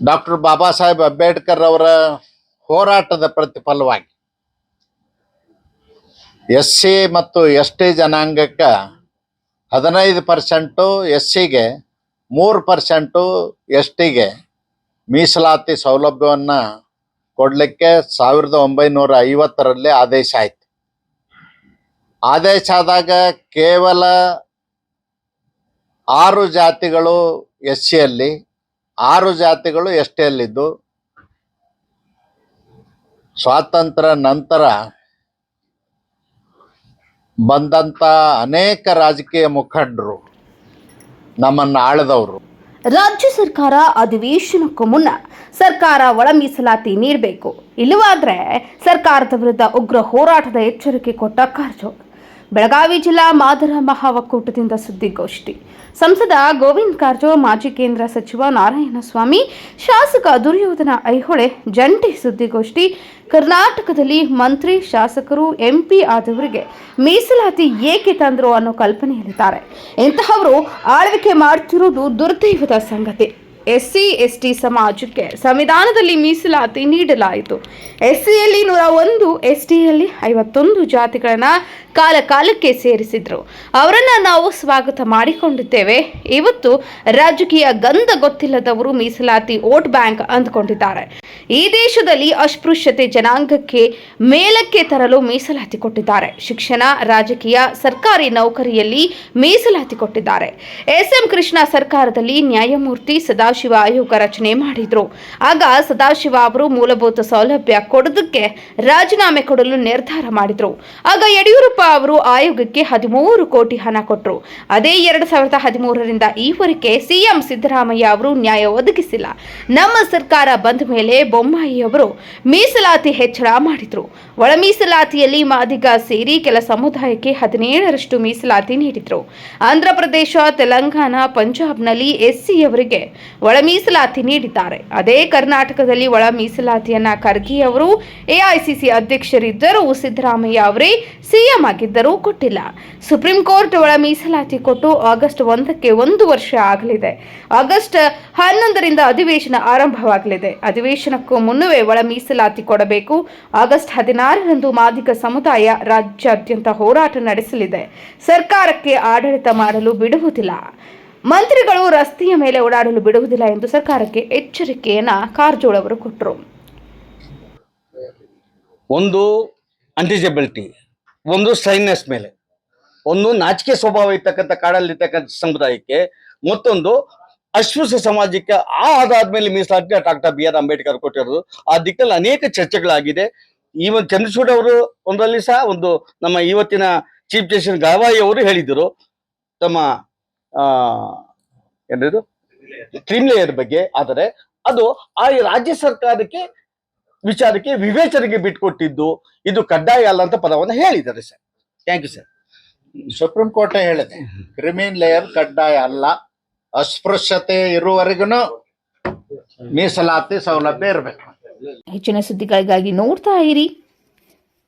Doctor Baba Saheb Ambedkar ಅವರ ಹೋರಾಟದ ಪ್ರತಿಫಲವಾಗಿ ಎಸ್ ಸಿ ಮತ್ತು ಎಸ್ ಟಿ ಜನಾಂಗಕ್ಕೆ ಹದಿನೈದು ಪರ್ಸೆಂಟು ಎಸ್ ಸಿಗೆ ಮೂರು ಪರ್ಸೆಂಟು ಎಸ್ ಟಿಗೆ ಮೀಸಲಾತಿ ಸೌಲಭ್ಯವನ್ನು ಕೊಡಲಿಕ್ಕೆ ಸಾವಿರದ ಒಂಬೈನೂರ ಐವತ್ತರಲ್ಲಿ ಆದೇಶ ಆಯಿತು. ಆದೇಶ ಆದಾಗ ಕೇವಲ ಆರು ಜಾತಿಗಳು ಎಸ್ ಸಿಯಲ್ಲಿ ಆರು ಜಾತಿಗಳು ಎಷ್ಟೇ ಅಲ್ಲಿದ್ದು ಸ್ವಾತಂತ್ರ್ಯ ನಂತರ ಬಂದಂತ ಅನೇಕ ರಾಜಕೀಯ ಮುಖಂಡರು ನಮ್ಮನ್ನ ಆಳದವರು. ರಾಜ್ಯ ಸರ್ಕಾರ ಅಧಿವೇಶನಕ್ಕೂ ಮುನ್ನ ಸರ್ಕಾರ ಒಳ ಮೀಸಲಾತಿ ನೀಡಬೇಕು. ಇಲ್ಲವಾದ್ರೆ ಸರ್ಕಾರದ ವಿರುದ್ಧ ಉಗ್ರ ಹೋರಾಟದ ಎಚ್ಚರಿಕೆ ಕೊಟ್ಟ ಕಾರಜೋಳ ಬೆಳಗಾವಿ ಜಿಲ್ಲಾ ಮಾದರ ಮಹಾ ಒಕ್ಕೂಟದಿಂದ ಸುದ್ದಿಗೋಷ್ಠಿ. ಸಂಸದ ಗೋವಿಂದ್ ಕಾರಜೋಳ, ಮಾಜಿ ಕೇಂದ್ರ ಸಚಿವ ನಾರಾಯಣಸ್ವಾಮಿ, ಶಾಸಕ ದುರ್ಯೋಧನ ಐಹೊಳೆ, ಜಂಟಿ ಸುದ್ದಿಗೋಷ್ಠಿ. ಕರ್ನಾಟಕದಲ್ಲಿ ಮಂತ್ರಿ, ಶಾಸಕರು, ಎಂಪಿ ಆದವರಿಗೆ ಮೀಸಲಾತಿ ಏಕೆ ತಂದರು ಅನ್ನೋ ಕಲ್ಪನೆಯಲ್ಲಿದ್ದಾರೆ. ಇಂತಹವರು ಆಳ್ವಿಕೆ ಮಾಡ್ತಿರೋದು ದುರ್ದೈವದ ಸಂಗತಿ. ಎಸ್ಸಿ, ಎಸ್ಟಿ ಸಮಾಜಕ್ಕೆ ಸಂವಿಧಾನದಲ್ಲಿ ಮೀಸಲಾತಿ ನೀಡಲಾಯಿತು. ಎಸ್ಸಿಯಲ್ಲಿ ನೂರ ಒಂದು, ಎಸ್ಟಿಯಲ್ಲಿ ಐವತ್ತೊಂದು ಜಾತಿಗಳನ್ನ ಕಾಲ ಕಾಲಕ್ಕೆ ಸೇರಿಸಿದ್ರು. ಅವರನ್ನ ನಾವು ಸ್ವಾಗತ ಮಾಡಿಕೊಂಡಿದ್ದೇವೆ. ಇವತ್ತು ರಾಜಕೀಯ ಗಂಧ ಗೊತ್ತಿಲ್ಲದವರು ಮೀಸಲಾತಿ ವೋಟ್ ಬ್ಯಾಂಕ್ ಅಂದ್ಕೊಂಡಿದ್ದಾರೆ. ಈ ದೇಶದಲ್ಲಿ ಅಸ್ಪೃಶ್ಯತೆ ಜನಾಂಗಕ್ಕೆ ಮೇಲಕ್ಕೆ ತರಲು ಮೀಸಲಾತಿ ಕೊಟ್ಟಿದ್ದಾರೆ. ಶಿಕ್ಷಣ, ರಾಜಕೀಯ, ಸರ್ಕಾರಿ ನೌಕರಿಯಲ್ಲಿ ಮೀಸಲಾತಿ ಕೊಟ್ಟಿದ್ದಾರೆ. ಎಸ್ ಎಂ ಕೃಷ್ಣ ಸರ್ಕಾರದಲ್ಲಿ ನ್ಯಾಯಮೂರ್ತಿ ಸದಾಶಿವ ಆಯೋಗ ರಚನೆ ಮಾಡಿದ್ರು. ಆಗ ಸದಾಶಿವ ಅವರು ಮೂಲಭೂತ ಸೌಲಭ್ಯ ಕೊಡೋದಕ್ಕೆ ರಾಜೀನಾಮೆ ಕೊಡಲು ನಿರ್ಧಾರ ಮಾಡಿದ್ರು. ಆಗ ಯಡಿಯೂರಪ್ಪ ಅವರು ಆಯೋಗಕ್ಕೆ ಹದಿಮೂರು ಕೋಟಿ ಹಣ ಕೊಟ್ಟರು ಅದೇ ಎರಡ್ ಸಾವಿರದ ಹದಿಮೂರರಿಂದ ಈವರೆಗೆ ಸಿಎಂ ಸಿದ್ದರಾಮಯ್ಯ ಅವರು ನ್ಯಾಯ ಒದಗಿಸಿಲ್ಲ. ನಮ್ಮ ಸರ್ಕಾರ ಬಂದ ಮೇಲೆ ಬೊಮ್ಮಾಯಿ ಅವರು ಮೀಸಲಾತಿ ಹೆಚ್ಚಳ ಮಾಡಿದ್ರು. ಒಳ ಮೀಸಲಾತಿಯಲ್ಲಿ ಮಾದಿಗ ಸೇರಿ ಕೆಲ ಸಮುದಾಯಕ್ಕೆ ಹದಿನೇಳರಷ್ಟು ಮೀಸಲಾತಿ ನೀಡಿದ್ರು. ಆಂಧ್ರಪ್ರದೇಶ ತೆಲಂಗಾಣ, ಪಂಜಾಬ್ನಲ್ಲಿ ಎಸ್ಸಿಯವರಿಗೆ ಒಳ ಮೀಸಲಾತಿ ನೀಡಿದ್ದಾರೆ. ಅದೇ ಕರ್ನಾಟಕದಲ್ಲಿ ಒಳ ಮೀಸಲಾತಿಯನ್ನ ಖರ್ಗಿ ಅವರು ಎಐಸಿಸಿ ಅಧ್ಯಕ್ಷರಿದ್ದರೂ ಸಿದ್ದರಾಮಯ್ಯ ಅವರೇ ಸಿಎಂ ಆಗಿದ್ದರೂ ಕೊಟ್ಟಿಲ್ಲ. ಸುಪ್ರೀಂ ಕೋರ್ಟ್ ಒಳ ಮೀಸಲಾತಿ ಕೊಟ್ಟು ಆಗಸ್ಟ್ ಒಂದಕ್ಕೆ ಒಂದು ವರ್ಷ ಆಗಲಿದೆ. ಆಗಸ್ಟ್ ಹನ್ನೊಂದರಿಂದ ಅಧಿವೇಶನ ಆರಂಭವಾಗಲಿದೆ. ಅಧಿವೇಶನಕ್ಕೂ ಮುನ್ನವೇ ಒಳ ಮೀಸಲಾತಿ ಕೊಡಬೇಕು. ಆಗಸ್ಟ್ ಹದಿನಾರರಂದು ಮಾದಿಗ ಸಮುದಾಯ ರಾಜ್ಯಾದ್ಯಂತ ಹೋರಾಟ ನಡೆಸಲಿದೆ. ಸರ್ಕಾರಕ್ಕೆ ಆಡಳಿತ ಮಾಡಲು ಬಿಡುವುದಿಲ್ಲ. ಮಂತ್ರಿಗಳು ರಸ್ತೆಯ ಮೇಲೆ ಓಡಾಡಲು ಬಿಡುವುದಿಲ್ಲ ಎಂದು ಸರ್ಕಾರಕ್ಕೆ ಎಚ್ಚರಿಕೆಯನ್ನ ಕಾರಜೋಳ ಅವರು ಕೊಟ್ಟರು ಒಂದು ಅನ್ಟಿಜಬಿಲಿಟಿ ಒಂದು ಸೈನ್ಯಸ್ ಮೇಲೆ, ಒಂದು ನಾಚಿಕೆ ಸ್ವಭಾವ ಇರ್ತಕ್ಕಂಥ ಕಾಡಲ್ಲಿರ್ತಕ್ಕಂಥ ಸಮುದಾಯಕ್ಕೆ ಮತ್ತೊಂದು ಅಶ್ವಸ ಸಮಾಜಕ್ಕೆ ಆ ಅದಾದ್ಮೇಲೆ ಮೀಸಲಾತಿ ಡಾಕ್ಟರ್ ಬಿ ಆರ್ ಅಂಬೇಡ್ಕರ್ ಕೊಟ್ಟಿರೋದು. ಆ ದಿಕ್ಕಲ್ಲಿ ಅನೇಕ ಚರ್ಚೆಗಳಾಗಿದೆ. ಈವನ್ ಚಂದ್ರಚೂಡ್ ಅವರು ಒಂದರಲ್ಲಿ ಸಹ ಒಂದು ನಮ್ಮ ಇವತ್ತಿನ ಚೀಫ್ ಜಸ್ಟಿಸ್ ಗವಾಯಿ ಅವರು ಹೇಳಿದರು ತಮ್ಮ ಆ ಟ್ರಿಮ್ ಲೇಯರ್ ಬಗ್ಗೆ. ಆದರೆ ಅದು ಆ ರಾಜ್ಯ ಸರ್ಕಾರಕ್ಕೆ ವಿಚಾರಕ್ಕೆ ವಿವೇಚನೆಗೆ ಬಿಟ್ಕೊಟ್ಟಿದ್ದು ಇದು ಕಡ್ಡಾಯ ಅಲ್ಲ ಅಂತ ಪದವನ್ನು ಹೇಳಿದ್ದಾರೆ sir. Thank you sir supreme court ಹೇಳಿದೆ. ಕ್ರಿಮಿನ್ ಲೇಯರ್ ಕಡ್ಡಾಯ ಅಲ್ಲ. ಅಸ್ಪೃಶ್ಯತೆ ಇರುವವರೆಗೂ ಮೀಸಲಾತಿ ಸೌಲಭ್ಯ ಇರಬೇಕು. ಹೆಚ್ಚಿನ ಸುದ್ದಿಗಳಿಗಾಗಿ ನೋಡ್ತಾ ಇರಿ.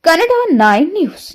Kannada nine news.